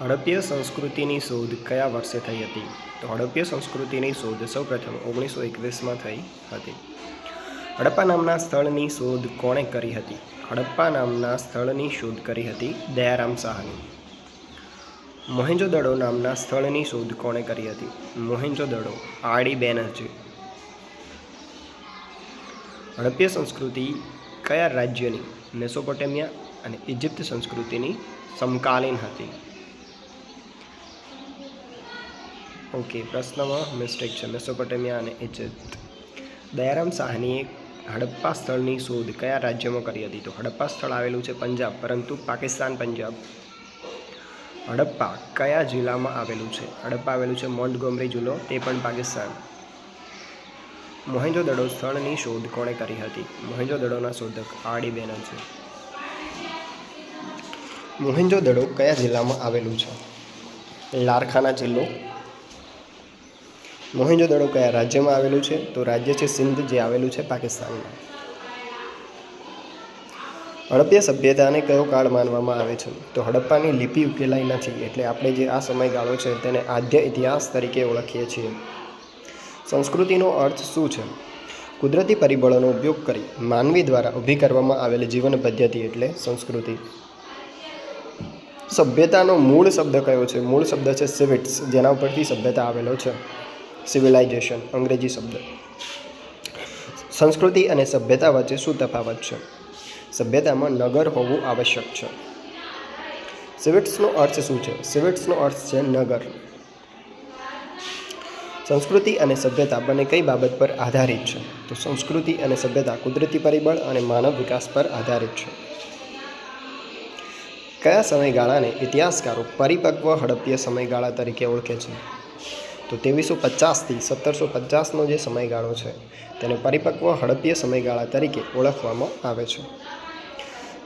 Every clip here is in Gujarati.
હડપ્પીય સંસ્કૃતિની શોધ કયા વર્ષે થઈ હતી? તો હડપ્પીય સંસ્કૃતિની શોધ સૌપ્રથમ ઓગણીસો એકવીસમાં થઈ હતી. હડપ્પા નામના સ્થળની શોધ કોણે કરી હતી? હડપ્પા નામના સ્થળની શોધ કરી હતી દયારામ સાહાની મોહેન્જોદડો નામના સ્થળની શોધ કોણે કરી હતી? મોહેન્જો દડો, આર.ડી. બેનર્જી. હડપ્પીય સંસ્કૃતિ કયા રાજ્યની? મેસોપોટેમિયા અને ઇજિપ્ત સંસ્કૃતિની સમકાલીન હતી. ઓકે, પ્રશ્નમાં મિસ્ટેક છે. મેસોપોટેમિયા અને ઇજિપ્ત. દયારામ સાહનીએ હડપ્પા સ્થળની શોધ કયા રાજ્યમાં કરી હતી? તો હડપ્પા સ્થળ આવેલું છે પંજાબ, પરંતુ પાકિસ્તાન, પંજાબ. હડપ્પા કયા જિલ્લામાં આવેલું છે? હડપ્પા આવેલું છે મોન્ટગોમરી જિલ્લો, તે પણ પાકિસ્તાન. મોહેન્જો દડો સ્થળની શોધ કોણે કરી હતી? મોહેન્જો દડોના શોધક આર.ડી. છે. મોહેન્જો દડો કયા જિલ્લામાં આવેલું છે? લારખાના જિલ્લો મોહેંજો-દડો કયા રાજ્યમાં આવેલું છે? તો રાજ્ય છે સિંધ, જે આવેલું છે પાકિસ્તાનમાં. હડપ્પીય સભ્યતાને કયો કાળ માનવામાં આવે છે? તો હડપ્પાની લિપિ ઉકેલાઈ નથી, એટલે આપણે જે આ સમયગાળો છે તેને આદ્ય ઇતિહાસ તરીકે ઓળખીએ છીએ. સંસ્કૃતિનો અર્થ શું છે? કુદરતી પરિબળોનો ઉપયોગ કરી માનવી દ્વારા ઊભી કરવામાં આવેલી જીવન પદ્ધતિ એટલે સંસ્કૃતિ. સભ્યતાનો મૂળ શબ્દ કયો છે? મૂળ શબ્દ છે સિવિટ્સ જેના ઉપરથી સભ્યતા આવેલો છે. સિવિલાઇઝેશન, અંગ્રેજી શબ્દ. સંસ્કૃતિ અને સભ્યતા વચ્ચે શું તફાવત છે? સભ્યતામાં નગર હોવું આવશ્યક છે. સિવિટ્સનો અર્થ શું છે? સિવિટ્સનો અર્થ છે નગર. સંસ્કૃતિ અને સભ્યતા બંને કઈ બાબત પર આધારિત છે? તો સંસ્કૃતિ અને સભ્યતા કુદરતી પરિબળ અને માનવ વિકાસ પર આધારિત છે. કયા સમયગાળાને ઇતિહાસકારો પરિપક્વ હડપ્પીય સમયગાળા તરીકે ઓળખે છે? તો ત્રેવીસો પચાસથી સત્તરસો પચાસનો જે સમયગાળો છે, તેને પરિપક્વ હડપ્પીય સમયગાળા તરીકે ઓળખવામાં આવે છે.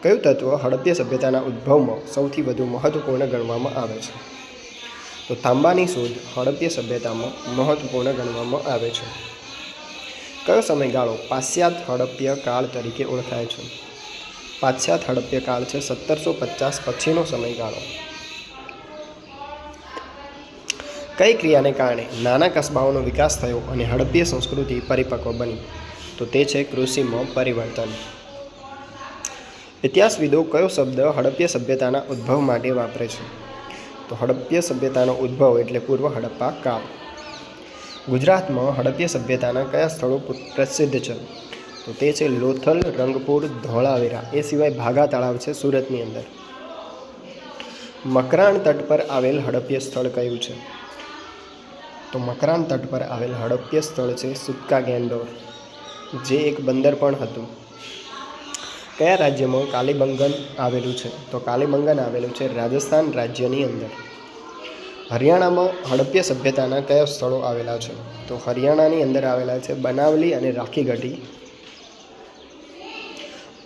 કયું તત્વ હડપ્પીય સભ્યતાના ઉદ્ભવમાં સૌથી વધુ મહત્વપૂર્ણ ગણવામાં આવે છે? તો તાંબાની શોધ હડપ્પીય સભ્યતામાં મહત્વપૂર્ણ ગણવામાં આવે છે. કયો સમયગાળો પાશ્ચાત્ય હડપ્પીય કાળ તરીકે ઓળખાય છે? પાશ્ચાત્ય હડપ્પીય કાળ છે સત્તરસો પચાસ પછીનો સમયગાળો. કઈ ક્રિયાને કારણે નાના કસ્બાઓનો વિકાસ થયો અને હડપ્પીય સંસ્કૃતિ પરિપક્વ બની? તો તે છે કૃષિમાં પરિવર્તન. ઇતિહાસવિદો કયો શબ્દ હડપ્પીય સભ્યતાના ઉદ્ભવ માટે વાપરે છે? તો હડપ્પીય સભ્યતાનો ઉદ્ભવ એટલે પૂર્વ હડપ્પા કાળ. ગુજરાતમાં હડપ્પીય સભ્યતાના કયા સ્થળો પ્રસિદ્ધ છે? તો તે છે લોથલ, રંગપુર, ધોળાવીરા. એ સિવાય ભાગા તળાવ છે સુરતની અંદર. મકરાણ તટ પર આવેલ હડપ્પીય સ્થળ કયું છે? તો મકરાન તટ પર આવેલ હડપ્પીય સ્થળ છે સુક્કા ગેન્ડોર જે એક બંદર પણ હતું. કયા રાજ્યમાં કાલીબંગન આવેલું છે? તો કાલીબંગન આવેલું છે રાજસ્થાન રાજ્યની અંદર. હરિયાણામાં હડપ્પીય સભ્યતાના કયા સ્થળો આવેલા છે? તો હરિયાણાની અંદર આવેલા છે બનાવલી અને રાખીગઢી.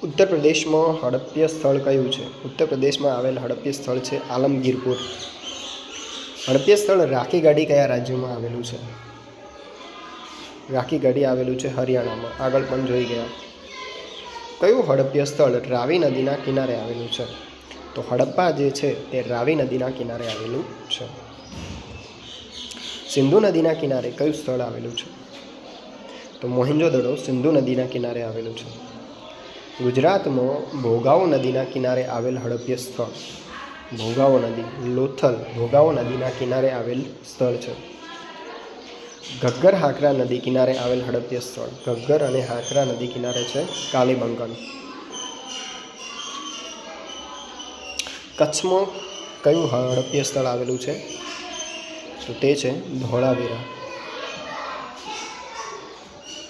ઉત્તર પ્રદેશમાં હડપ્પીય સ્થળ કયું છે? ઉત્તર પ્રદેશમાં આવેલ હડપ્ય સ્થળ છે આલમગીરપુર. હડપ્પીય સ્થળ રાખીગઢી કયા રાજ્યમાં આવેલું છે? રાખી ગાડી આવેલું છે હરિયાણામાં. આગળ પણ જોઈ ગયા. કયું હડપ્ય સ્થળ રાવી નદીના કિનારે આવેલું છે? તો હડપ્પા જે છે તે રાવી નદીના કિનારે આવેલું છે. સિંધુ નદીના કિનારે કયું સ્થળ આવેલું છે? તો મોહેંજો-દડો સિંધુ નદીના કિનારે આવેલું છે. ગુજરાતમાં ભોગાવો નદીના કિનારે આવેલ હડપ્ય સ્થળ. ભોગાવો નદી, લોથલ ભોગાવો નદીના કિનારે આવેલ સ્થળ છે. ઘગ્ગર હાકરા નદી કિનારે આવેલ હડપ્ય સ્થળ. ઘગ્ગર અને હાકરા નદી કિનારે છે કાલીબંગન. કચ્છમાં કયું હડપ્ય સ્થળ આવેલું છે? તો તે છે ધોળાવીરા.